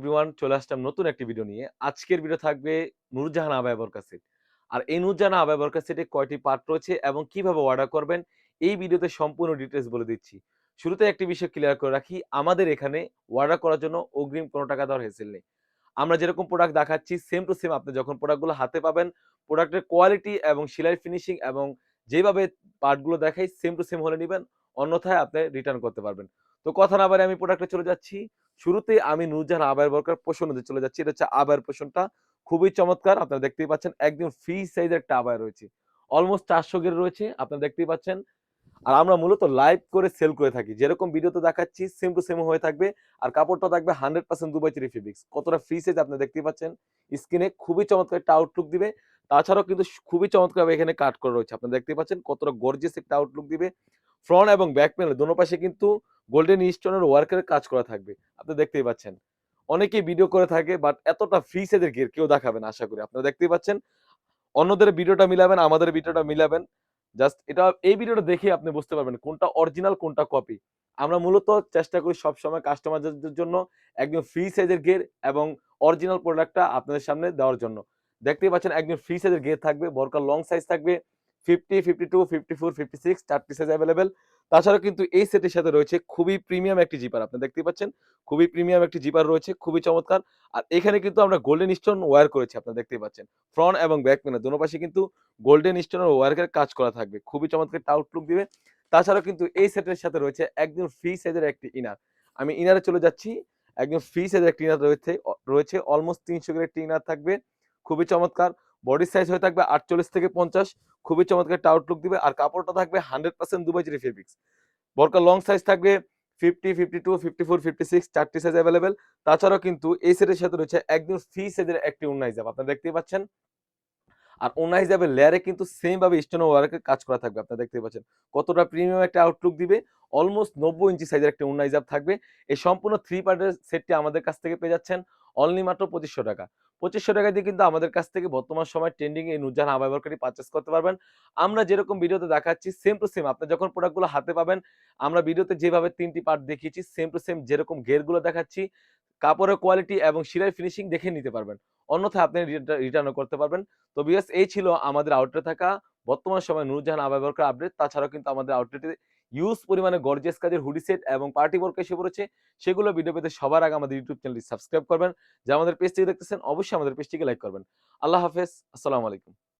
Everyone চলে আসলাম নতুন একটি ভিডিও নিয়ে। আজকের ভিডিও থাকবে নূরজাহান আবায় বরকা সেট আর এই নূরজাহান আবায় বরকা সেটে কয়টি পার্ট রয়েছে এবং কীভাবে অর্ডার করবেন, এই ভিডিওতে সম্পূর্ণ ডিটেলস বলে দিচ্ছি। শুরুতে একটি বিষয় ক্লিয়ার করে রাখি, আমাদের এখানে অর্ডার করার জন্য অগ্রিম কোনো টাকা দেওয়ার হেসেল নেই। আমরা যেরকম প্রোডাক্ট দেখাচ্ছি সেম টু সেম আপনি যখন প্রোডাক্টগুলো হাতে পাবেন প্রোডাক্টের কোয়ালিটি এবং সেলাই ফিনিশিং এবং যেভাবে পার্টগুলো দেখাই সেম টু সেম হলে নেবেন, অন্যথায় আপনি রিটার্ন করতে পারবেন। তো কথা না বারে আমি প্রোডাক্টে চলে যাচ্ছি। শুরুতে আমি নুরজাহান আবায়ের বরকার পোষণে চলে যাচ্ছি। এটা হচ্ছে আবায়ের পোষণটা খুবই চমৎকার, আপনারা দেখতেই পাচ্ছেন একদম ফ্রি সাইজের একটা আবায় রয়েছে। অলমোস্ট চারশো গের রয়েছে, আপনারা দেখতেই পাচ্ছেন। আর আমরা মূলত লাইভ করে সেল করে থাকি। যেরকম ভিডিওতে দেখাচ্ছি সেম টু সেম হয়ে থাকবে। আর কাপড়টা থাকবে হান্ড্রেড পার্সেন্ট দুবাই চিরি ফেব্রিক্স কতটা ফ্রি সাইজ আপনি দেখতেই পাচ্ছেন। স্কিনে খুবই চমৎকার একটা আউটলুক দিবে। তাছাড়াও কিন্তু খুবই চমৎকার এখানে কাট করা রয়েছে। আপনি দেখতেই পাচ্ছেন কতটা গর্জিয়াস একটা আউটলুক দিবে। ফ্রন্ট এবং ব্যাক প্যানেল দোনো পাশে কিন্তু গোল্ডেন স্টোনের ওয়ার্কের কাজ করা থাকবে। আপনি দেখতেই পাচ্ছেন। অনেকেই ভিডিও করে থাকে বাট এতটা ফ্রি সাইজের গিয়ার কেউ দেখাবেন আশা করি। আপনারা দেখতেই পাচ্ছেন। অন্যদের ভিডিওটা মিলাবেন, আমাদের ভিডিওটা মিলাবেন। জাস্ট এটা, এই ভিডিওটা দেখে আপনি বুঝতে পারবেন কোনটা অরিজিনাল কোনটা কপি আমরা মূলত চেষ্টা করি সবসময় কাস্টমারদের জন্য একদম ফ্রি সাইজের গের এবং অরিজিনাল প্রোডাক্টটা আপনাদের সামনে দেওয়ার জন্য। দেখতেই পাচ্ছেন, একদম ফ্রি সাইজের গের থাকবে বরকার লং সাইজ থাকবে fifty fifty two fifty four fifty six চারটি সাইজ অ্যাভেলেবেল তাছাড়াও কিন্তু এই সেটের সাথে রয়েছে খুবই প্রিমিয়াম একটি জিপার আপনি দেখতে পাচ্ছেন, খুবই প্রিমিয়াম একটি জিপার রয়েছে, খুবই চমৎকার। আর এখানে কিন্তু আমরা গোল্ডেন স্টোন ওয়্যার করেছি, আপনি দেখতে পাচ্ছেন। ফ্রন্ট এবং ব্যাক প্যানেল দুনো পাশে কিন্তু গোল্ডেন স্টোনের ওয়ার্কের কাজ করা থাকবে। খুবই চমৎকার আউটলুক দিবে। তাছাড়াও কিন্তু এই সেটের সাথে রয়েছে একদম ফ্রি সাইজের একটি ইনার আমি ইনারে চলে যাচ্ছি, একদম ফ্রি সাইজের একটি ইনার রয়েছে রয়েছে অলমোস্ট তিনশো গ্রেড একটি ইনার থাকবে। খুবই চমৎকার। বডি সাইজ হয়ে থাকবে আটচল্লিশ থেকে পঞ্চাশ। খুবই চমৎকার একটা আউটলুক দিবে। আর কাপড়টা থাকবে হান্ড্রেড পার্সেন্ট দুবাই জিরি ফেব্রিক্স বরকা লং সাইজ থাকবে fifty fifty two fifty four fifty six চারটি সাইজ অ্যাভেলেবেল তাছাড়াও কিন্তু এই সেটের সাথে রয়েছে একদম ফ্রি সাইজের একটি উন্নাইজ আপনারা দেখতেই পাচ্ছেন? আর ওনা হিসাবে লেয়ারে কিন্তু সেম ভাবে স্টোন ওয়ার্কে কাজ করা থাকবে। আপনারা দেখতে পাচ্ছেন। কতটা প্রিমিয়াম একটা আউটলুক দিবে? অলমোস্ট নব্বই ইঞ্চি সাইজের একটা ওনা হিসাব থাকবে। এই সম্পূর্ণ থ্রি পার্টের সেটটি আমাদের কাছ থেকে পেয়ে যাচ্ছেন। অনলি মাত্র পঁচিশশো টাকা। পঁচিশশো টাকা দিয়ে কিন্তু আমাদের কাছ থেকে বর্তমান সময় ট্রেন্ডিং এই নুরজাহান আবাইবরকারি পারচেস করতে পারবেন। আমরা যেরকম ভিডিওতে দেখাচ্ছি সেম টু সেম আপনি যখন প্রোডাক্টগুলো হাতে পাবেন, আমরা ভিডিওতে যেভাবে তিনটি পার্ট দেখিয়েছি সেম টু সেম যেরকম গেরগুলো দেখাচ্ছি, কাপড়ের কোয়ালিটি এবং শিরার ফিনিশিং দেখে নিতে পারবেন। অন্যথায় আপনি রিটার্নও করতে পারবেন। তো বিএস এই ছিল আমাদের আউটলেটে থাকা। বর্তমান সময় নুরজাহান আবাইবরকার আপডেট তাছাড়াও কিন্তু আমাদের আউটলেটে ইউজ পরিমাণে গর্জেস কাজের হুডি সেট এবং পার্টি ওয়ার্ক এসে পড়েছে, সেগুলো ভিডিও পেতে সবার আগে আমাদের ইউটিউব চ্যানেলটি সাবস্ক্রাইব করবেন। যা আমাদের পেজটিকে দেখতেছেন, অবশ্যই আমাদের পেজটিকে লাইক করবেন। আল্লাহ হাফেজ, আসসালামু আলাইকুম।